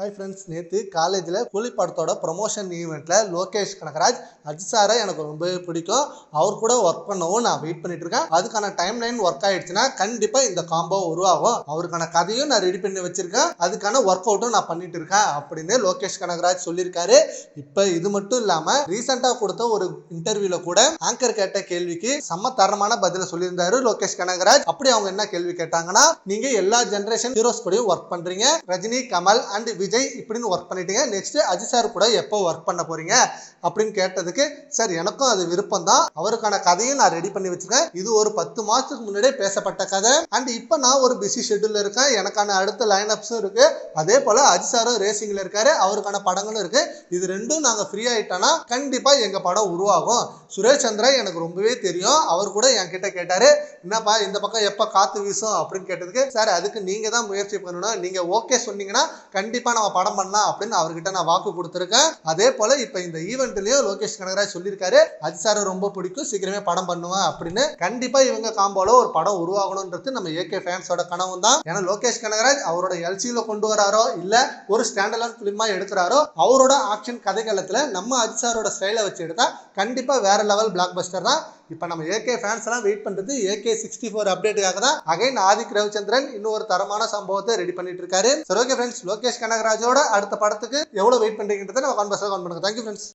Hi friends நேற்று காலேஜில் கூலி படத்தோட ப்ரொமோஷன் ஈவெண்ட்டில் லோகேஷ் கனகராஜ் அஜித் சாரை எனக்கு ரொம்பவே பிடிக்கும். அவர் கூட ஒர்க் பண்ணவும் நான் வெயிட் பண்ணிட்டு இருக்கேன் அதுக்கான டைம் லைன் ஒர்க் ஆயிடுச்சுன்னா கண்டிப்பாக இந்த காம்போ உருவாகும். அவருக்கான கதையும் நான் ரெடி பண்ணி வச்சிருக்கேன். அதுக்கான ஒர்க் அவுட்டும் நான் பண்ணிட்டு இருக்கேன் அப்படின்னு லோகேஷ் கனகராஜ் சொல்லியிருக்காரு. இப்போ இது மட்டும் இல்லாமல் ரீசெண்டாக கொடுத்த ஒரு இன்டர்வியூவில் கூட ஆங்கர் கேட்ட கேள்விக்கு செம்ம தரமான பதில சொல்லியிருந்தாரு லோகேஷ் கனகராஜ். அப்படி அவங்க என்ன கேள்வி கேட்டாங்கன்னா நீங்கள் எல்லா ஜென்ரேஷன் ஹீரோஸ் கூடயும் ஒர்க் பண்ணுறீங்க ரஜினி கமல் அண்ட் விஜய் விஜய் இப்படின்னு ஒர்க் பண்ணிட்டீங்க. நெக்ஸ்ட்டு அஜித் சார் கூட எப்போ ஒர்க் பண்ண போகிறீங்க அப்படின்னு கேட்டதுக்கு சார் எனக்கும் அது விருப்பம் தான் அவருக்கான கதையும் நான் ரெடி பண்ணி வச்சிருக்கேன். இது ஒரு பத்து மாதத்துக்கு முன்னாடியே பேசப்பட்ட கதை. அண்ட் இப்போ நான் ஒரு பிஸி ஷெட்யூலில் இருக்கேன். எனக்கான அடுத்த லைன் அப்ஸும் இருக்குது அதே போல் அஜித் சாரும் ரேசிங்கில் இருக்காரு. அவருக்கான படங்களும் இருக்குது இது ரெண்டும் நாங்கள் ஃப்ரீ ஆகிட்டோன்னா கண்டிப்பாக எங்கள் படம் உருவாகும். சுரேஷ் சந்திரா எனக்கு ரொம்பவே தெரியும். அவர் கூட என்கிட்ட கேட்டார் என்னப்பா இந்த பக்கம் எப்போ காற்று வீசும்? அப்படின்னு கேட்டதுக்கு சார் அதுக்கு நீங்கள் தான் முயற்சி பண்ணணும். நீங்கள் ஓகே சொன்னீங்கன்னா கண்டிப்பாக நம்ம படம் பண்ணலாம் அப்படின்னு அவர்கிட்ட நான் வாக்கு கொடுத்துருக்கேன். அதே போல இப்போ இந்த ஈவெண்ட்லயும் லோகேஷ் கனகராஜ் சொல்லியிருக்காரு அஜித் சார் ரொம்ப பிடிக்கும் சீக்கிரமே படம் பண்ணுவேன் அப்படின்னு. கண்டிப்பா இவங்க காம்போல ஒரு படம் உருவாகணுன்றது நம்ம ஏகே ஃபேன்ஸோட கனவு தான். ஏன்னா லோகேஷ் கனகராஜ் அவரோட எல்சியில கொண்டு வராரோ இல்ல ஒரு ஸ்டாண்டர்ட் பிலிமா எடுக்கிறாரோ அவரோட ஆக்ஷன் கதைகளத்துல நம்ம அஜித் சாரோட ஸ்டைலை வச்சு எடுத்தா கண்டிப்பா வேற லெவல் பிளாக் பஸ்டர் தான். இப்போ நம்ம ஏகே ஃபேன்ஸ் எல்லாம் வெயிட் பண்றது ஏகே சிக்ஸ்டி ஃபோர் அப்டேட்டுக்காக தான். அகைன் ஆதிக் ரவிச்சந்திரன் இன்னும் ஒரு தரமான சம்பவத்தை ரெடி பண்ணிட்டு இருக்காரு. சரி ஓகே ஃப்ரெண்ட்ஸ் லோகேஷ் தியாகராஜோட அடுத்த படத்துக்கு எவ்வளவு வெயிட் பண்றீங்கன்றதை நம்ம கான்வர்ஸாக கான் பண்ணுங்க தேங்க்யூ ஃப்ரெண்ட்ஸ்